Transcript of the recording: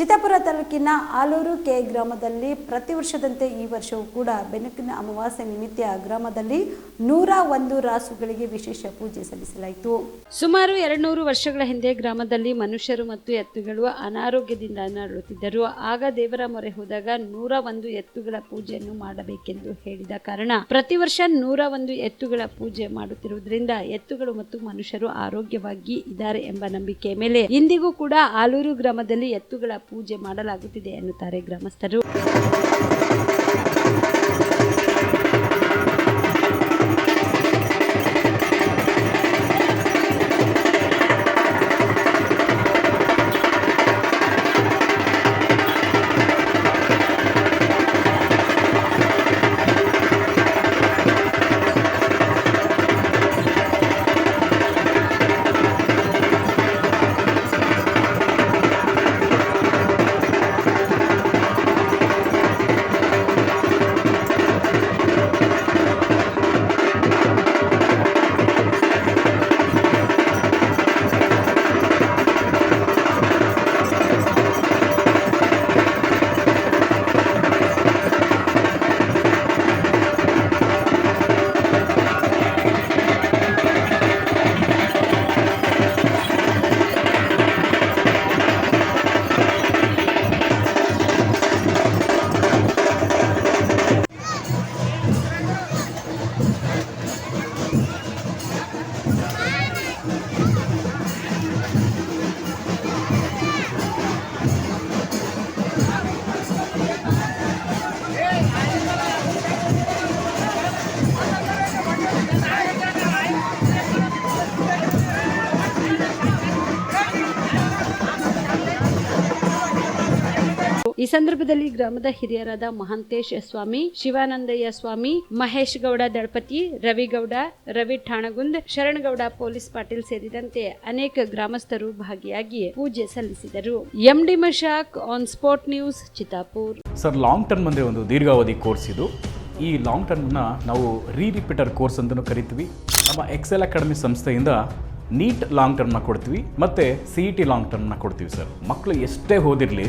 ಚಿತ್ತಾಪುರ ತಾಲೂಕಿನ ಆಲೂರು ಕೆ ಗ್ರಾಮದಲ್ಲಿ ಪ್ರತಿ ವರ್ಷದಂತೆ ಈ ವರ್ಷವೂ ಕೂಡ ಬೆನಕಿನ ಅಮಾವಾಸ್ಯೆ ನಿಮಿತ್ತ ಗ್ರಾಮದಲ್ಲಿ ನೂರ ಒಂದು ರಾಸುಗಳಿಗೆ ವಿಶೇಷ ಪೂಜೆ ಸಲ್ಲಿಸಲಾಯಿತು. ಸುಮಾರು ಎರಡ್ನೂರು ವರ್ಷಗಳ ಹಿಂದೆ ಗ್ರಾಮದಲ್ಲಿ ಮನುಷ್ಯರು ಮತ್ತು ಎತ್ತುಗಳು ಅನಾರೋಗ್ಯದಿಂದ ನರಳುತ್ತಿದ್ದರು. ಆಗ ದೇವರ ಮೊರೆ ಹೋದಾಗ ನೂರ ಒಂದು ಎತ್ತುಗಳ ಪೂಜೆಯನ್ನು ಮಾಡಬೇಕೆಂದು ಹೇಳಿದ ಕಾರಣ ಪ್ರತಿ ವರ್ಷ ನೂರ ಒಂದು ಎತ್ತುಗಳ ಪೂಜೆ ಮಾಡುತ್ತಿರುವುದರಿಂದ ಎತ್ತುಗಳು ಮತ್ತು ಮನುಷ್ಯರು ಆರೋಗ್ಯವಾಗಿ ಇದ್ದಾರೆ ಎಂಬ ನಂಬಿಕೆ ಮೇಲೆ ಇಂದಿಗೂ ಕೂಡ ಆಲೂರು ಗ್ರಾಮದಲ್ಲಿ ಎತ್ತುಗಳ ಪೂಜೆ ಮಾಡಲಾಗುತ್ತಿದೆ ಎನ್ನುತ್ತಾರೆ ಗ್ರಾಮಸ್ಥರು. ಈ ಸಂದರ್ಭದಲ್ಲಿ ಗ್ರಾಮದ ಹಿರಿಯರಾದ ಮಹಾಂತೇಶ್ ಸ್ವಾಮಿ, ಶಿವಾನಂದಯ್ಯ ಸ್ವಾಮಿ, ಮಹೇಶ್ ಗೌಡ ದಳಪತಿ ರವಿಗೌಡ ರವಿ ಠಾಣಗುಂದ್ ಶರಣಗೌಡ ಪೊಲೀಸ್ ಪಾಟೀಲ್ ಸೇರಿದಂತೆ ಅನೇಕ ಗ್ರಾಮಸ್ಥರು ಭಾಗಿಯಾಗಿ ಪೂಜೆ ಸಲ್ಲಿಸಿದರು. MD Mashak, on spot news, Chittapur. Sir, long term ಅಂದರೆ ಒಂದು ದೀರ್ಘಾವಧಿ ಕೋರ್ಸ್ ಇದು. ಈ ಲಾಂಗ್ ಟರ್ಮ್ನ ನಾವು ರೀ ಕೋರ್ಸ್ ಅಂತಲೂ ಕರಿತೀವಿ. ನಮ್ಮ ಎಕ್ಸೆಲ್ ಅಕಾಡೆಮಿ ಸಂಸ್ಥೆಯಿಂದ ನೀಟ್ ಲಾಂಗ್ ಟರ್ಮ್ನ ಕೊಡ್ತೀವಿ, ಮತ್ತು ಸಿ ಇ ಟಿ ಲಾಂಗ್ ಟರ್ಮ್ನ ಕೊಡ್ತೀವಿ ಸರ್. ಮಕ್ಕಳು ಎಷ್ಟೇ ಓದಿರಲಿ